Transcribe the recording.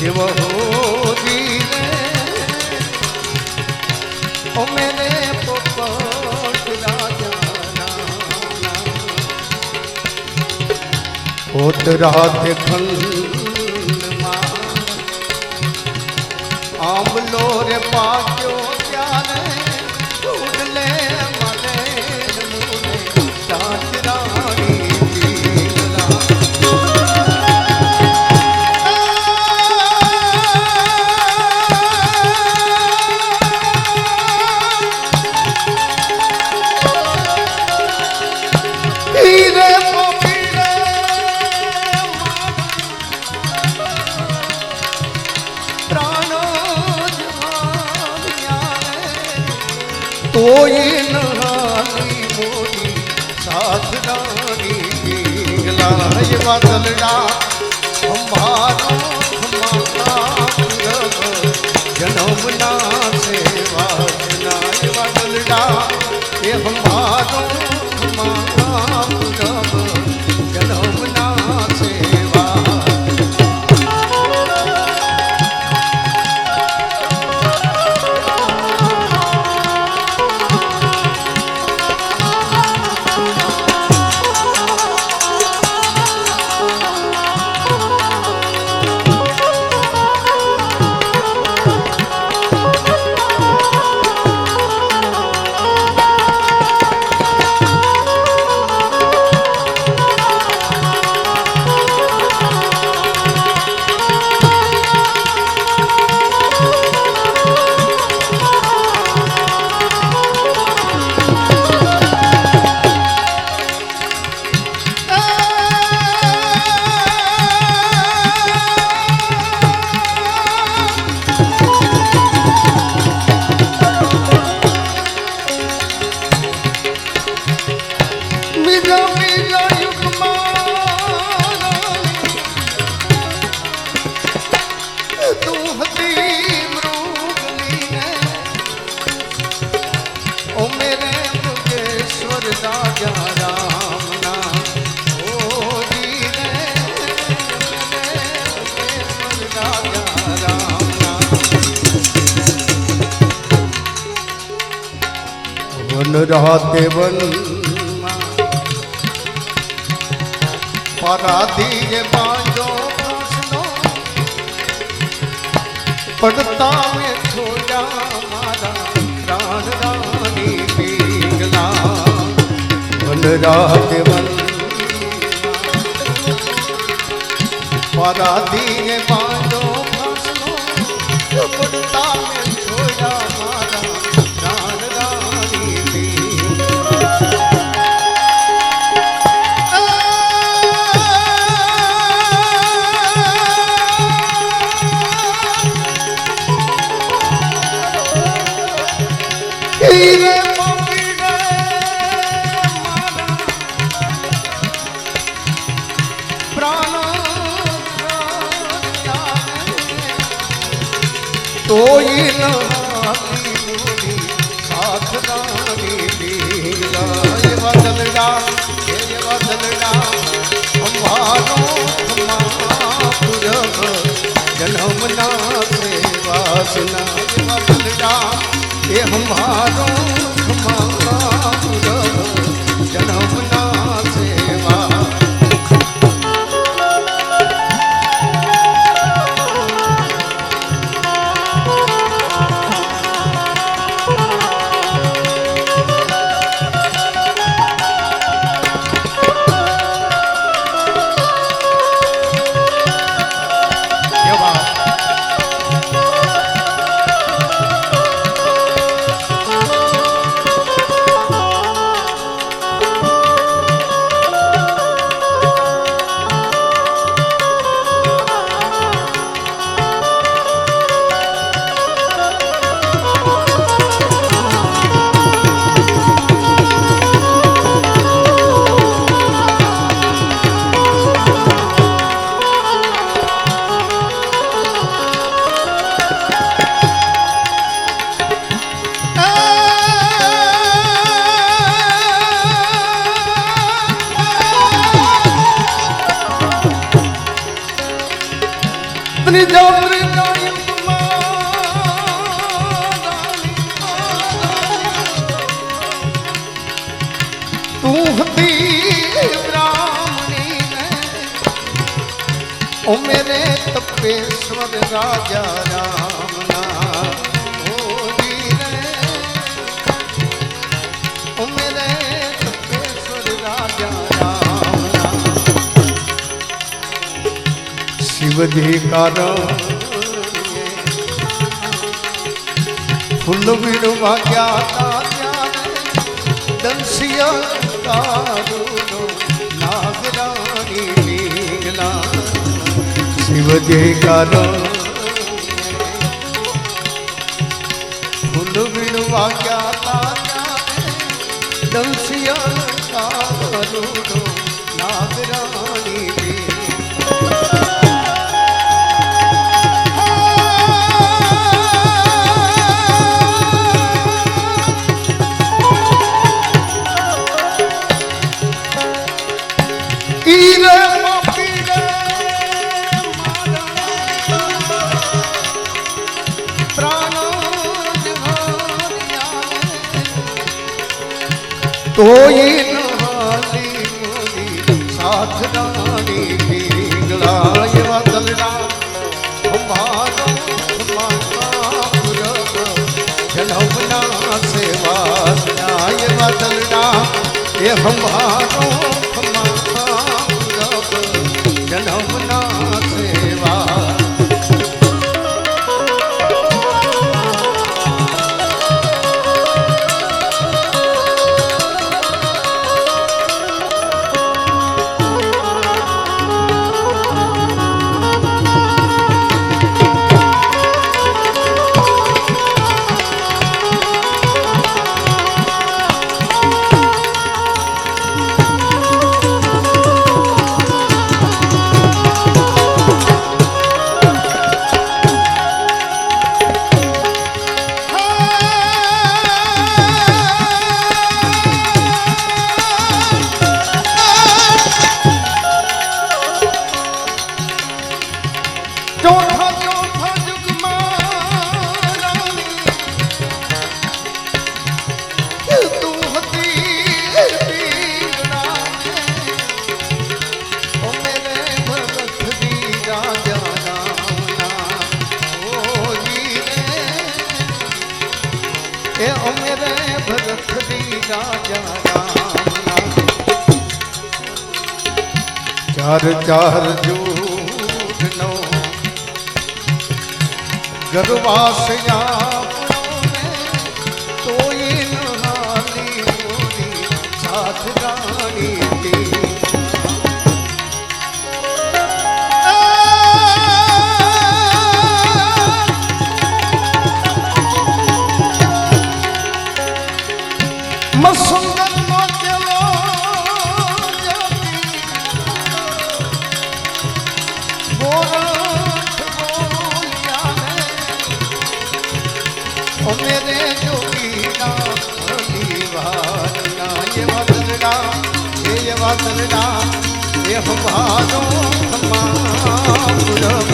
જેવો હોજી મેને પોપટ રાજાના પોત રાત ખંડમાં આંબલો રે પાક્યો સાધનાની લાય રાતે પરાધીએ બાંધો પ્રશ્નો પડતા મેં છોડ્યા મારા પ્રાણ રાણી પીગલા વન રાતે વન પરાધીએ તોય નાની સાધનાની લીલા એવા દલડા એવા દલડા અમારો અમાપુરમ જન્મના સેવાસના એવા દલડા એ અમારો ત્રીજો તું હતી બ્રાહ્મણી ઉમેરે તપેશ્વર રાજા રામના અધિકાર ફૂલ મીણું ભાગ્યા દંશિયા નાગરાણી લીલા શિવ જયકાર ફૂલ મીણું વાગ્યા તોય નાલી મોરી સાથ નાની પીંગળા એવા તલડા અંબાનો જનવના સેવા એવા તલડા એ અંબા એ અમરે ભરત દીધા ચાર ચાર જૂઠનો ગરવાસયા તલડા એ હવારો ખમા